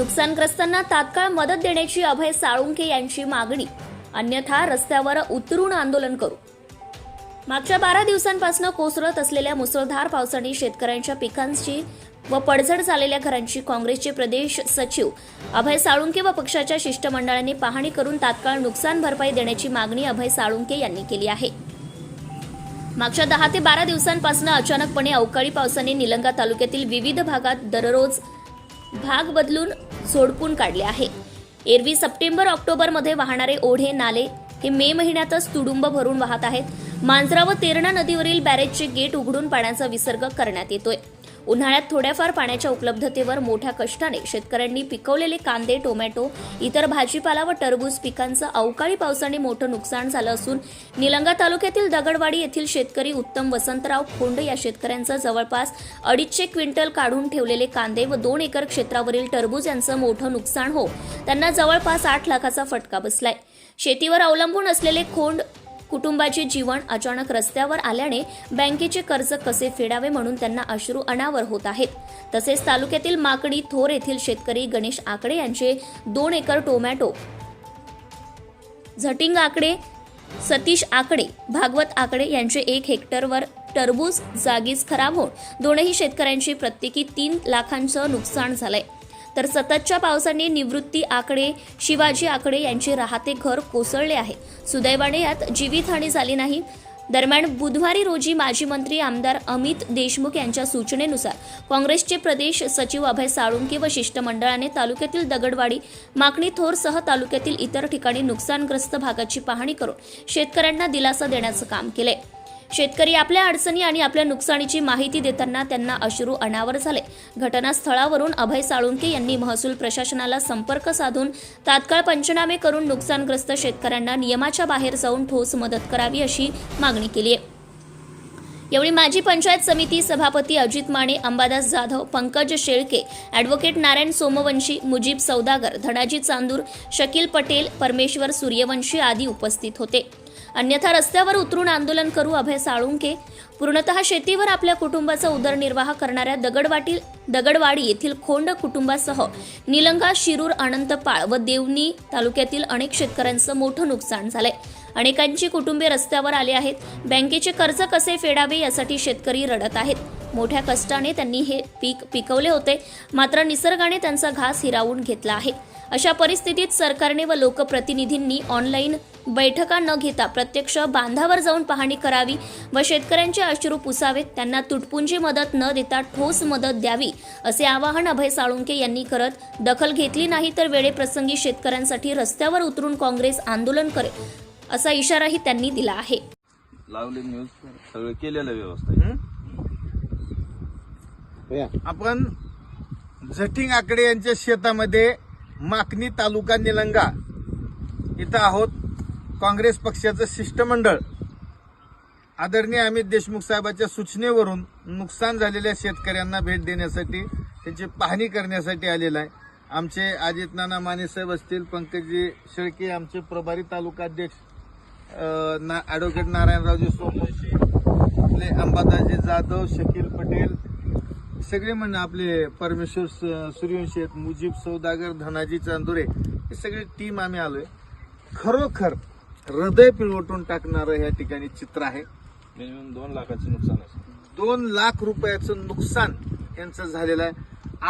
नुकसानग्रस्तांना तात्काळ मदत देण्याची अभय साळुंखे यांची मागणी. अन्यथा रस्त्यावर उतरून आंदोलन करू. मागच्या बारा दिवसांपासून कोसळत असलेल्या मुसळधार पावसाने शेतकऱ्यांच्या पिकांची व पडझड झालेल्या घरांची काँग्रेसचे प्रदेश सचिव अभय साळुंके व पक्षाच्या शिष्टमंडळाने पाहणी करून तात्काळ नुकसान भरपाई देण्याची मागणी अभय साळुंके यांनी केली आहे. मागच्या दहा ते बारा दिवसांपासून अचानकपणे अवकाळी पावसाने निलंगा तालुक्यातील विविध भागात दररोज भाग बदलून झोडपून काढले आहे. एरवी सप्टेंबर ऑक्टोबरमध्ये वाहणारे ओढे नाले हे मे महिन्यातच तुडुंब भरून वाहत आहेत. मांजरा व तेरणा नदीवरील बॅरेजचे गेट उघडून पाण्याचा विसर्ग करण्यात येतोय. उन्हाळ्यात थोड्याफार पाण्याच्या उपलब्धतेवर मोठ्या कष्टाने शेतकऱ्यांनी पिकवलेले कांदे टोमॅटो इतर भाजीपाला व टरबूज पिकांचं अवकाळी पावसाने मोठं नुकसान झालं असून निलंगा तालुक्यातील दगडवाडी येथील शेतकरी उत्तम वसंतराव खोंड या शेतकऱ्यांचं जवळपास अडीचशे क्विंटल काढून ठेवलेले कांदे व दोन एकर क्षेत्रावरील टरबूज यांचं मोठं नुकसान हो त्यांना जवळपास आठ लाखाचा फटका बसलाय. शेतीवर अवलंबून असलेले खोंड कुटुंबाचे जीवन अचानक रस्त्यावर आल्याने बँकेचे कर्ज कसे फेडावे म्हणून त्यांना अश्रू अनावर होत आहेत. तसेच तालुक्यातील माकडी थोर येथील शेतकरी गणेश आकडे यांचे दोन एकर टोमॅटो झटिंग आकडे सतीश आकडे भागवत आकडे यांचे एक हेक्टरवर टरबूज जागीच खराब होऊन दोनही शेतकऱ्यांची प्रत्येकी तीन लाखांचं नुकसान झालंय. तर सततच्या पावसाने निवृत्ती आकडे शिवाजी आकडे यांचे राहते घर कोसळले आहे. सुदैवाने यात जीवितहानी झाली नाही. दरम्यान बुधवारी रोजी माजी मंत्री आमदार अमित देशमुख यांच्या सूचनेनुसार काँग्रेसचे प्रदेश सचिव अभय साळुंके व शिष्टमंडळाने तालुक्यातील दगडवाडी माकणी थोरसह तालुक्यातील इतर ठिकाणी नुकसानग्रस्त भागाची पाहणी करून शेतकऱ्यांना दिलासा देण्याचं काम केलंय. शेतकरी आपल्या अडचणी आणि आपल्या नुकसानीची माहिती देताना त्यांना अश्रू अनावर झाले. घटनास्थळावरून अभय साळुंके यांनी महसूल प्रशासनाला संपर्क साधून तात्काळ पंचनामे करून नुकसानग्रस्त शेतकऱ्यांना नियमाच्या बाहेर जाऊन ठोस मदत करावी अशी मागणी केली आहे. यावेळी माजी पंचायत समिती सभापती अजित माने अंबादास जाधव पंकज शेळके ॲडव्होकेट नारायण सोमवंशी मुजीब सौदागर धनाजी चांदूर शकील पटेल परमेश्वर सूर्यवंशी आदी उपस्थित होते. अन्यथा रस्त्यावर उतरून आंदोलन करू अभय साळुंके. पूर्णतः शेतीवर आपल्या कुटुंबाचा उदरनिर्वाह करणाऱ्या दगडवाटी दगडवाडी येथील खोंड कुटुंबासह निलंगा शिरूर अनंतपाळ व देवणी तालुक्यातील अनेक शेतकऱ्यांचं मोठं नुकसान झालंय. अनेकांची कुटुंबे रस्त्यावर आले आहेत. बँकेचे कर्ज कसे फेडावे यासाठी शेतकरी रडत आहेत. मोठ्या कष्टाने त्यांनी हे पीक पिकवले होते. मात्र निसर्गाने त्यांचा घास हिरावून घेतला आहे. अशा परिस्थितीत सरकारने व लोकप्रतिनिधींनी ऑनलाईन बैठका न घेता प्रत्यक्ष बांधावर जाऊन पाहणी करावी व शेतकऱ्यांचे अश्रू पुसावेत त्यांना तुटपुंजी मदत न देता ठोस मदत द्यावी असे आवाहन अभय साळुंके यांनी करत दखल घेतली नाही तर वेळेप्रसंगी शेतकऱ्यांसाठी रस्त्यावर उतरून काँग्रेस आंदोलन करेल असा इशाराही त्यांनी दिला आहे. लावले न्यूज सगळं केलेलं व्यवस्था. आहे. आपण झटिंग आकडे यांच्या शेतामध्ये माकणी तालुका निलंगा इथं आहोत. काँग्रेस पक्षाचं शिष्टमंडळ. आदरणीय अमित देशमुख साहेबांच्या सूचनेवरून नुकसान झालेल्या शेतकऱ्यांना भेट देण्यासाठी त्यांची पाहणी करण्यासाठी आलेला आहे. आमचे अजित नाना माने साहेब असतील पंकजी शेळके आमचे प्रभारी तालुका अध्यक्ष ना ॲडव्होकेट नारायणरावजी सोमवंशी आपले अंबादाजी जाधव शकील पटेल सगळे म्हणणं आपले परमेश्वर स- सूर्यवंशी आहेत मुजीब सौदागर धनाजी चांदुरे हे सगळी टीम आम्ही आलोय. खरोखर हृदय पिळवटून टाकणारं या ठिकाणी चित्र आहे. मिनिमम दोन लाखाचे नुकसान आहे. दोन लाख रुपयाचं नुकसान यांचं झालेलं आहे.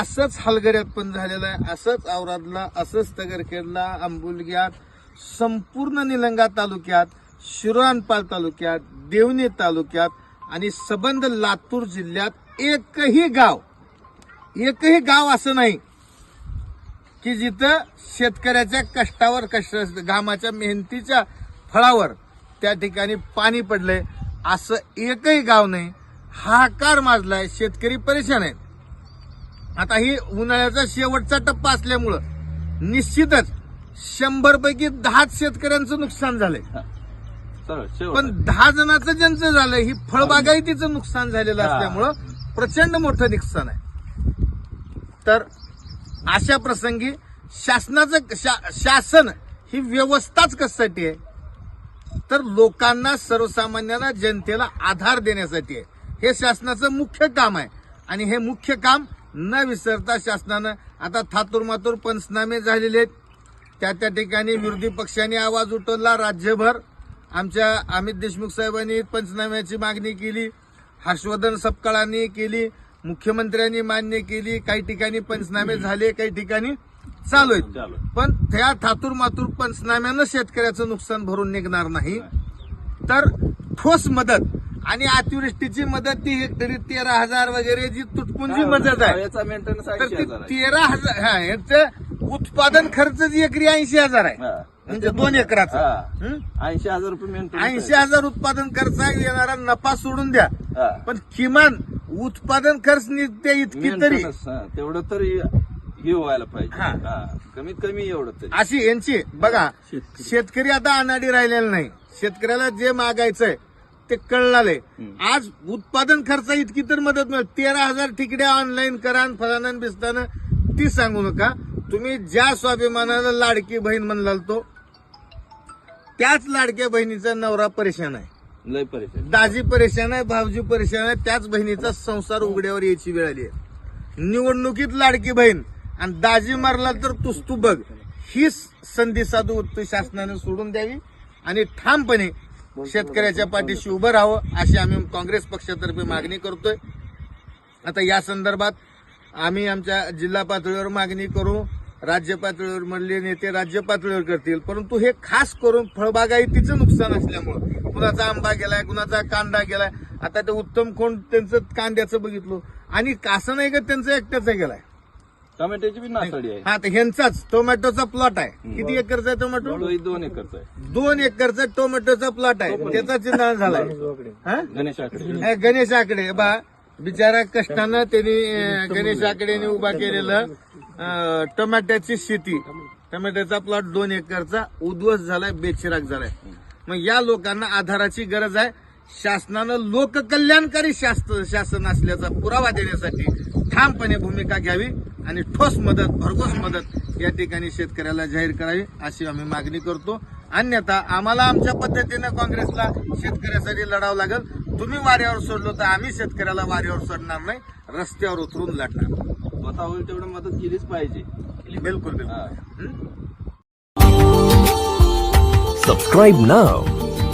असंच हलगऱ्यात पण झालेलं आहे. असंच औरादला असंच तगरखेडला आंबुलग्यात संपूर्ण निलंगा तालुक्यात शिरानपाल तालुक्यात देवणी तालुक्यात आणि सबंध लातूर जिल्ह्यात एकही गाव एकही गाव असं नाही की जिथं शेतकऱ्याच्या कष्टावर कष्ट घामाच्या मेहनतीच्या फळावर. त्या ठिकाणी पाणी पडलंय. असं एकही गाव नाही. हाकार माजलाय. शेतकरी परेशान आहेत. आता ही उन्हाळ्याचा शेवटचा टप्पा असल्यामुळं निश्चितच शंभर पैकी दहाच शेतकऱ्यांचं नुकसान झालंय. पण दहा जणांचं ज्यांचं झालंय ही फळबागायतीचं नुकसान झालेलं. असल्यामुळं प्रचंड मोठं नुकसान आहे. तर अशा प्रसंगी शासनाचं शा- शासन ही व्यवस्थाच कशासाठी आहे? तर लोकांना सर्वसामान्याला जनतेला आधार देण्यासाठी आहे. हे शासनाचं मुख्य काम आहे. आणि हे मुख्य काम न विसरता शासनानं आता थातूर मातूर पंचनामे झालेले आहेत. त्या त्या ठिकाणी विरोधी पक्षांनी आवाज उठवला. राज्यभर आमच्या अमित देशमुख साहेबांनी पंचनाम्याची मागणी केली. हर्षवर्धन सपकाळांनी केली. मुख्यमंत्र्यांनी मान्य केली. काही ठिकाणी पंचनामे झाले काही ठिकाणी चालू आहेत. पण त्या थातूर मातूर पंचनाम्यानं शेतकऱ्याचं नुकसान भरून निघणार नाही. तर ठोस मदत आणि अतिवृष्टीची मदत ती हेक्टरी तेरा हजार वगैरे जी तुटपुंजी मदत आहे. तर ती तेरा हजार हा याचं उत्पादन खर्च जी एकरी ऐंशी हजार आहे. म्हणजे दोन एकराचा? ऐंशी हजार रुपये ऐंशी हजार उत्पादन खर्च येणारा नफा सोडून द्या. पण किमान उत्पादन खर्च निघते इतकी तरी. तेवढं तरी हे व्हायला पाहिजे. कमीत कमी एवढं तरी. अशी यांची बघा शेतकरी. आता अनाडी राहिलेला नाही. शेतकऱ्याला जे मागायचंय ते कळणारय आज उत्पादन खर्च इतकी तर मदत मिळेल. तेरा हजार तिकड्या ऑनलाईन करा आणि फलानं बिस्तानं ती सांगू नका. तुम्ही ज्या स्वाभिमानाला लाडकी बहीण म्हणलाल तो त्याच लाडक्या बहिणीचा नवरा परेशान आहे. लय परेशान. दाजी परेशान आहे भावजी परेशान आहे त्याच बहिणीचा संसार उघड्यावर यायची वेळ आली आहे. निवडणुकीत लाडकी बहीण आणि दाजी मारला तर तुस तू बघ. ही संधी साधू उत्तू शासनाने सोडून द्यावी आणि ठामपणे शेतकऱ्याच्या पाठीशी उभं राहावं अशी आम्ही काँग्रेस पक्षातर्फे मागणी करतोय. आता या संदर्भात आम्ही आमच्या जिल्हा पातळीवर मागणी करू राज्य पातळीवर म्हणले नेते राज्य पातळीवर करतील परंतु हे खास करून फळबागायतीचं नुकसान असल्यामुळं. कुणाचा आंबा गेलाय कुणाचा कांदा गेलाय. आता ते उत्तम कोण त्यांचं कांद्याचं बघितलं. आणि असं नाही का त्यांचं एकट्याचा गेलाय? टोमॅटोची बी नासाडी आहे. हा तर ह्यांचाच. टोमॅटोचा प्लॉट आहे. किती एकरचा आहे टोमॅटो दोन एकरचा आहे. दोन एकरचा टोमॅटोचा प्लॉट आहे. त्याचा चिन्ह झालाय. हा? गणेश आकडे. हे गणेश आकडे. बा बिचारा कष्टानं त्यांनी अं, गणेश आकडेने उभा केलेलं अं, टोमॅटोची शेती. टोमॅटोचा प्लॉट दोन एकरचा. उद्ध्वस्त झालाय बेचिराक झालाय. मग या लोकांना आधाराची गरज आहे. शासनानं लोककल्याणकारी शास्त्र शासन असल्याचा पुरावा देण्यासाठी ठामपणे भूमिका घ्यावी आणि ठोस मदत भरघोस मदत या ठिकाणी शेतकऱ्याला जाहीर करावी अशी आम्ही मागणी करतो. अन्यथा आम्हाला आमच्या पद्धतीनं काँग्रेसला शेतकऱ्यासाठी लढावं लागेल. तुम्ही वाऱ्यावर सोडलो तर आम्ही शेतकऱ्याला वाऱ्यावर सोडणार नाही. रस्त्यावर उतरून लढणार. स्वतः होईल तेवढं मदत केलीच पाहिजे. बिलकुल बिलकुल. Subscribe now